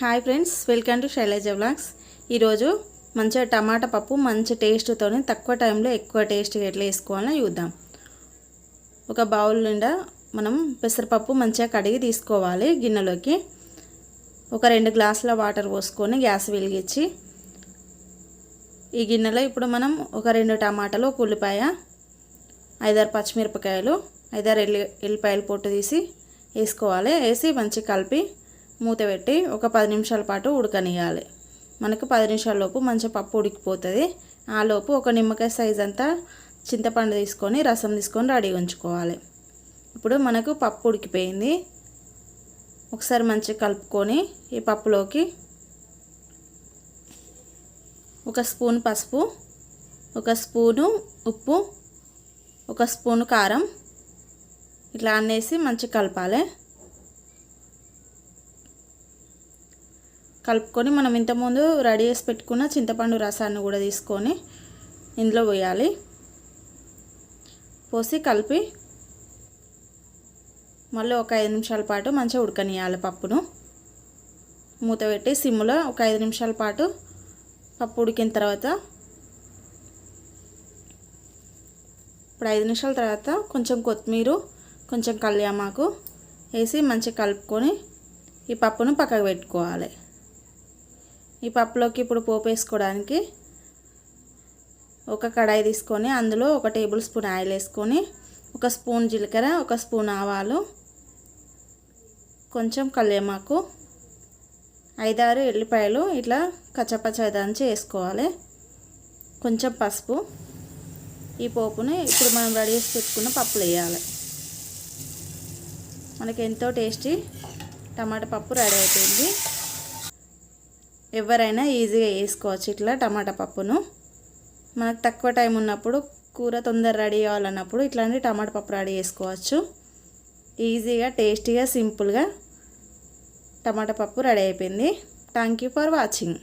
Hi friends welcome to Shailaja blogs ఈరోజు మంచిగా టమాటా పప్పు మంచి టేస్ట్తో తక్కువ టైంలో ఎక్కువ టేస్ట్గా ఎట్లా వేసుకోవాలో చూద్దాం. ఒక బౌల్ నిండా మనం పెసరపప్పు మంచిగా కడిగి తీసుకోవాలి గిన్నెలోకి. ఒక రెండు గ్లాసుల వాటర్ పోసుకొని గ్యాస్ వెలిగించి ఈ గిన్నెలో ఇప్పుడు మనం ఒక రెండు టమాటాలు ఒక ఉల్లిపాయ ఐదారు పచ్చిమిరపకాయలు ఐదారు ఎల్లి ఎల్లిపాయలు పొట్టు తీసి వేసుకోవాలి. వేసి మంచిగా కలిపి మూత పెట్టి ఒక పది నిమిషాల పాటు ఉడకనియాలి మనకు పది నిమిషాలలోపు మంచి పప్పు ఉడికిపోతుంది. ఆ లోపు ఒక నిమ్మకాయ సైజ్ అంతా చింతపండు తీసుకొని రసం తీసుకొని రెడీ ఉంచుకోవాలి. ఇప్పుడు మనకు పప్పు ఉడికిపోయింది. ఒకసారి మంచిగా కలుపుకొని ఈ పప్పులోకి ఒక స్పూన్ పసుపు ఒక స్పూను ఉప్పు ఒక స్పూను కారం ఇట్లా అన్నేసి మంచిగా కలపాలి. కలుపుకొని మనం ఇంతకుముందు రెడీ చేసి పెట్టుకున్న చింతపండు రసాన్ని కూడా తీసుకొని ఇందులో పోయాలి పోసి కలిపి మళ్ళీ ఒక ఐదు నిమిషాల పాటు మంచిగా ఉడకనియాలి పప్పును. మూత పెట్టి సిమ్లో ఒక ఐదు నిమిషాల పాటు పప్పు ఉడికిన తర్వాత ఇప్పుడు ఐదు నిమిషాల తర్వాత కొంచెం కొత్తిమీర కొంచెం కళ్యామాకు వేసి మంచిగా కలుపుకొని ఈ పప్పును పక్కకు పెట్టుకోవాలి. ఈ పప్పులోకి ఇప్పుడు పోపు వేసుకోవడానికి ఒక కడాయి తీసుకొని అందులో ఒక టేబుల్ స్పూన్ ఆయిల్ వేసుకొని ఒక స్పూన్ జీలకర్ర ఒక స్పూన్ ఆవాలు కొంచెం కల్లేమాకు ఐదారు ఎల్లిపాయలు ఇట్లా కచ్చపచ్చ దంచి వేసుకోవాలి కొంచెం పసుపు. ఈ పోపుని ఇప్పుడు మనం రెడీ చేసి పెట్టుకున్న పప్పులు వేయాలి. మనకి ఎంతో టేస్టీ టమాటా పప్పు రెడీ అయిపోయింది. ఎవరైనా ఈజీగా వేసుకోవచ్చు ఇట్లా టమాటా పప్పును. మనకు తక్కువ టైం ఉన్నప్పుడు కూర తొందర రెడీ కావాలన్నప్పుడు ఇట్లాంటి టమాటా పప్పు రెడీ చేసుకోవచ్చు. ఈజీగా టేస్టీగా సింపుల్గా టమాటా పప్పు రెడీ అయిపోయింది. Thank you for watching